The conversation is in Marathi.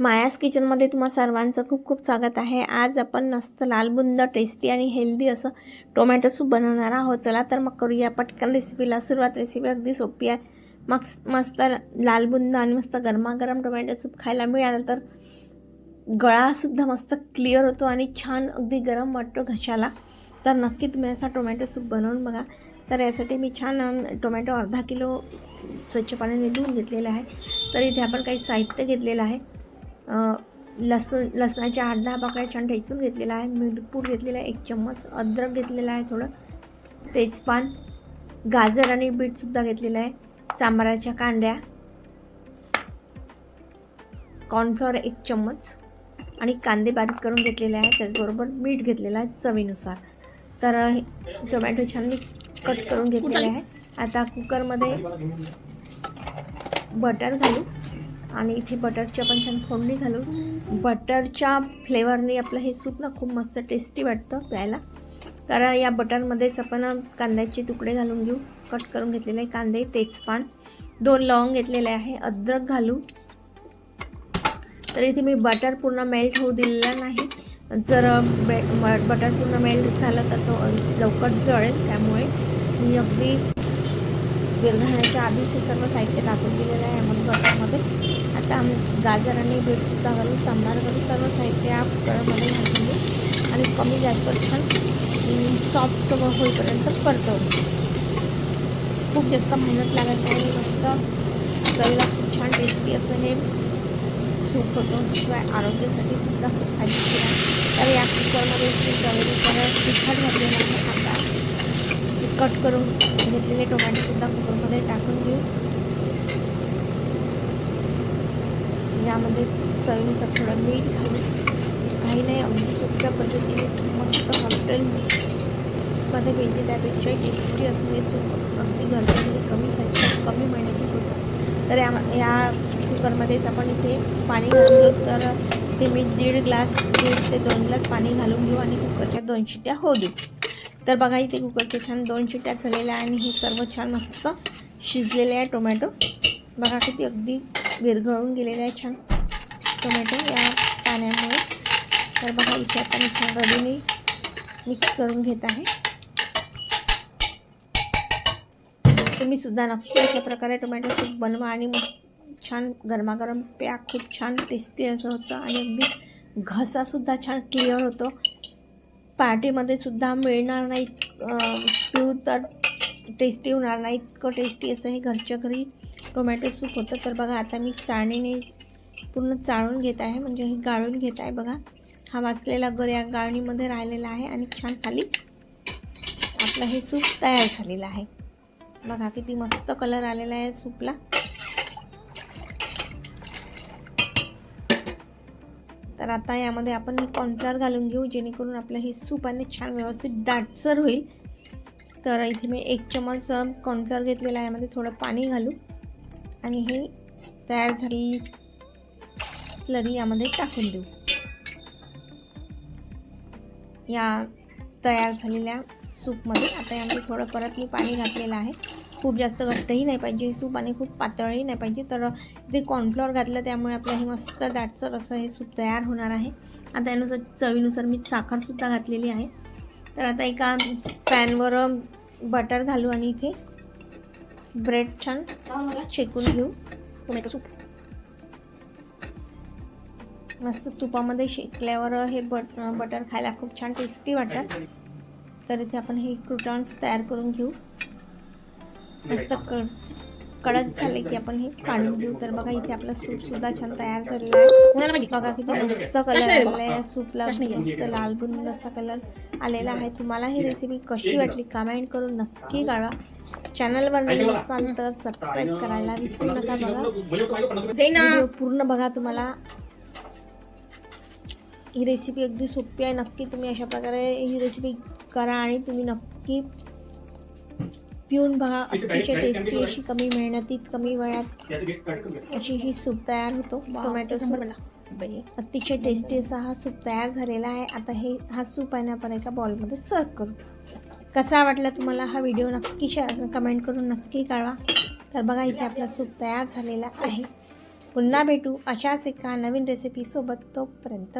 मायास किचनमध्ये तुम्हा सर्वांचं खूप खूप स्वागत आहे. आज आपण मस्त लालबुंद टेस्टी आणि हेल्दी असं टोमॅटो सूप बनवणार आहोत. चला तर मग करूया पटकन रेसिपीला सुरुवात रेसिपी अगदी सोपी आहे. मग मस्त लालबुंद आणि मस्त गरमागरम टोमॅटो सूप खायला मिळालं तर गळासुद्धा मस्त क्लिअर होतो आणि छान अगदी गरम वाटतो घशाला. तर नक्की तुम्ही असा टोमॅटो सूप बनवून बघा. तर यासाठी मी छान टोमॅटो अर्धा किलो स्वच्छ पाण्याने धुवून घेतलेला आहे. तर इथे आपण काही साहित्य घेतलेलं आहे. लसूण लसणाच्या आठ दहा पाकळ्या छान ठेचून घेतलेला आहे. मिरपूड घेतलेला आहे एक चम्मच. अद्रक घेतलेला आहे थोडं. तेजपान गाजर आणि बीटसुद्धा घेतलेलं आहे. सांबाराच्या कांड्या. कॉर्नफ्लॉवर एक चम्मच. आणि कांदे बारीक करून घेतलेले आहे. त्याचबरोबर मीठ घेतलेलं आहे चवीनुसार. तर टोमॅटो छान मी कट करून घेतलेले आहे. आता कुकरमध्ये बटर घालू. आणि इथे बटरची आपण छान फोडणी घालू. बटरच्या फ्लेवरने आपलं हे सूप ना खूप मस्त टेस्टी वाटतं प्यायला. तर या बटरमध्येच आपण कांद्याचे तुकडे घालून घेऊ. कट करून घेतलेले कांदे तेजपान. दोन लवंग घेतलेले आहे अद्रक घालू. तर इथे मी बटर पूर्ण मेल्ट होऊ दिलेला नाही. जर बे बटर पूर्ण मेल्ट झालं तर तो लवकर जळेल त्यामुळे मी अगदी विरघळण्याच्या आधीच हे सर्व साहित्य टाकून दिलेलं आहे मग बटरमध्ये आता आम्ही गाजर आणि बीटसुद्धा घालून सांबार घालून सर्व साहित्य या कुकरमध्ये घालून घेऊ. आणि कमी जास्त छान सॉफ्ट होईपर्यंत परतवू. खूप जास्त मेहनत लागत नाही मस्त चवीला खूप छान टेस्टी असं हे सूप होतो. शिवाय आरोग्यासाठी सुद्धा खूप फायदेशीर आहे. तर या कुकरमध्ये चवीनुसार तिखट घातलेलं आहे. कट करून घेतलेले टोमॅटोसुद्धा कुकरमध्ये टाकून घेऊ. यामध्ये चवीनुसार थोडं मीठ घालू. काही नाही अगदी सोप्या पद्धतीने मस्त हॉटेलमध्ये मिळते त्यापेक्षा टेस्टी असणे अगदी घरच्यामध्ये कमी साहित्य कमी महिन्याची होतं तर या या कुकरमध्येच आपण इथे पाणी घालून घेऊ. तर ते मी दीड ग्लास दीड ते दोन ग्लास पाणी घालून घेऊ आणि कुकरच्या दोन शिट्या होऊ देऊ. तर बघा इथे कुकरच्या छान दोन शिट्ट्या झालेल्या आहे आणि हे सर्व छान मस्त शिजलेले आहे टोमॅटो. बघा किती अगदी विरघळून गेलेले आहे छान टोमॅटो या पाण्यामुळे. तर बघा इथे आता मी छान रडीने मिक्स करून घेत आहे. तुम्ही सुद्धा नक्की अशा प्रकारे टोमॅटो सूप बनवा आणि मग छान गरमागरम प्या खूप छान टेस्टी असं होतं आणि अगदी घसासुद्धा छान क्लिअर होतो. पार्टीमध्ये सुद्धा मिळणार नाही पिऊ तर टेस्टी होणार नाही इतकं टेस्टी असं हे घरच्या घरी टोमॅटो सूप होतं. तर बघा आता मी चाळणीने पूर्ण चाळून घेत आहे म्हणजे हे गाळून घेत आहे बघा. हा वाचलेला गर या गाळणीमध्ये राहिलेला आहे आणि छान खाली आपलं हे सूप तयार झालेलं आहे. बघा किती मस्त कलर आलेला आहे सूपला तर आता यामध्ये आपण हे कॉर्नफ्लॉवर घालून घेऊ जेणेकरून आपलं हे सूप आणि छान व्यवस्थित दाटसर होईल. तर इथे मी एक चमच कॉर्नफ्लॉवर घेतलेला आहे यामध्ये थोडं पाणी घालू. आणि हे तयार झालेली स्लरी यामध्ये टाकून देऊ. या तयार झालेल्या सूपमध्ये. आता यामध्ये थोडं परत मी पाणी घातलेलं आहे. खूप जास्त घट्टही नाही पाहिजे हे सूप आणि खूप पातळही नाही पाहिजे. तर जे कॉर्नफ्लॉवर घातलं त्यामुळे आपलं हे मस्त दाटसर असं हे सूप तयार होणार आहे. आता यानुसार चवीनुसार मी साखरसुद्धा घातलेली आहे. तर आता एका पॅनवर बटर घालू आणि इथे ब्रेड छान शेकून घेऊ. टोमॅटो सूप मस्त तुपामध्ये शेकल्यावर हे बट बटर खायला खूप छान टेस्टी वाटतात तर इथे आपण हे क्रुटॉन्स तयार करून घेऊ. मस्त क कडक झाले की आपण हे काढून घेऊ. तर बघा इथे आपला सूप सुद्धा छान तयार झालेला आहे. बघा किती मस्त कलर आलेला आहे. सूपला मस्त लाल बुंद असा कलर आलेला आहे. तुम्हाला ही रेसिपी कशी वाटली कमेंट करून नक्की कळवा. चॅनलवर नवीन असाल तर सबस्क्राईब करायला विसरू नका बघा. पूर्ण बघा तुम्हाला. ही रेसिपी अगदी सोपी आहे. नक्की तुम्ही अशा प्रकारे ही रेसिपी करा आणि तुम्ही नक्की पिऊन बघा. अतिशय टेस्टी अशी कमी मेहनतीत कमी वेळात अशी ही सूप तयार होतो. Tomato soup. अतिशय टेस्टी असा हा सूप तयार झालेला आहे. आता हे हा सूप आहे ना आपण एका बॉलमध्ये सर्व करू. कसा वाटला तुम्हाला हा व्हिडिओ नक्की शेअर कमेंट करून नक्की कळवा. तर बघा इथे आपला सूप तयार झालेला आहे. पुन्हा भेटू अशाच एका नवीन रेसिपीसोबत तोपर्यंत.